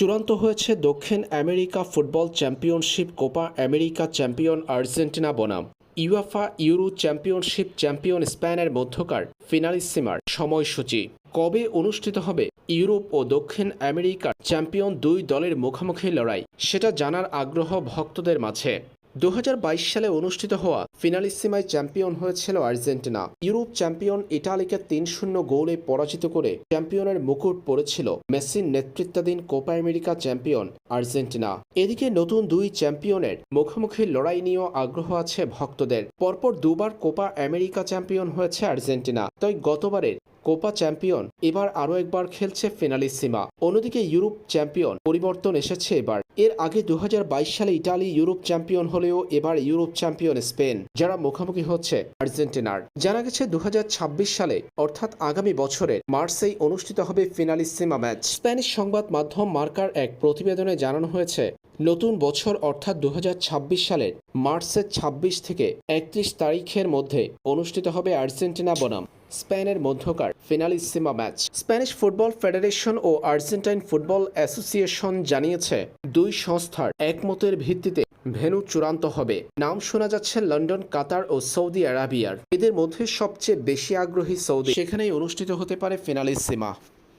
চূড়ান্ত হয়েছে দক্ষিণ America football championship, Copa America champion Argentina বনাম, ইউএফা ইউরো চ্যাম্পিয়নশিপ চ্যাম্পিয়ন স্পেনের মধ্যকার ফিনালিসিমার সময়সূচি। কবে অনুষ্ঠিত হবে? ইউরোপ ও দক্ষিণ আমেরিকার চ্যাম্পিয়ন দুই দলের মুখোমুখি লড়াই, সেটা জানার আগ্রহ ভক্তদের মাঝে। দু হাজার বাইশ সালে অনুষ্ঠিত হওয়া ফিনালিসিমায় চ্যাম্পিয়ন হয়েছিল আর্জেন্টিনা। ইউরোপ চ্যাম্পিয়ন ইটালিকে তিন শূন্য গোলে পরাজিত করে চ্যাম্পিয়নের মুকুট পড়েছিল মেসির নেতৃত্বাধীন কোপা আমেরিকা চ্যাম্পিয়ন আর্জেন্টিনা। এদিকে নতুন দুই চ্যাম্পিয়নের মুখোমুখি লড়াই নিয়েও আগ্রহ আছে ভক্তদের। পরপর দুবার কোপা আমেরিকা চ্যাম্পিয়ন হয়েছে আর্জেন্টিনা, তাই গতবারের কোপা চ্যাম্পিয়ন, এবার আরও একবার খেলছে ফিনালিসিমা। অন্যদিকে ইউরোপ চ্যাম্পিয়ন, পরিবর্তন এসেছে এবার। এর আগে দুহাজার বাইশ সালে ইটালি ইউরোপ চ্যাম্পিয়ন হলেও এবার ইউরোপ চ্যাম্পিয়ন স্পেন, যারা মুখোমুখি হচ্ছে আর্জেন্টিনার। জানা গেছে দু হাজার ছাব্বিশ সালে, অর্থাৎ আগামী বছরে মার্চেই অনুষ্ঠিত হবে ফিনালিসিমা ম্যাচ। স্প্যানিশ সংবাদ মাধ্যম মার্কার এক প্রতিবেদনে জানানো হয়েছে নতুন বছর অর্থাৎ দু হাজার ছাব্বিশ সালের মার্চের ২৬ থেকে একত্রিশ তারিখের মধ্যে অনুষ্ঠিত হবে আর্জেন্টিনা বনাম, স্পেনের মধ্যকার Finalissima match. Spanish football federation ও আর্জেন্টাইন ফুটবল অ্যাসোসিয়েশন জানিয়েছে, দুই সংস্থার একমতের ভিত্তিতে ভেন্যু চূড়ান্ত হবে। নাম শোনা যাচ্ছে লন্ডন, কাতার ও সৌদি আরাবিয়ার। এদের মধ্যে সবচেয়ে বেশি আগ্রহী সৌদি। সেখানেই অনুষ্ঠিত হতে পারে ফিনালিসিমা।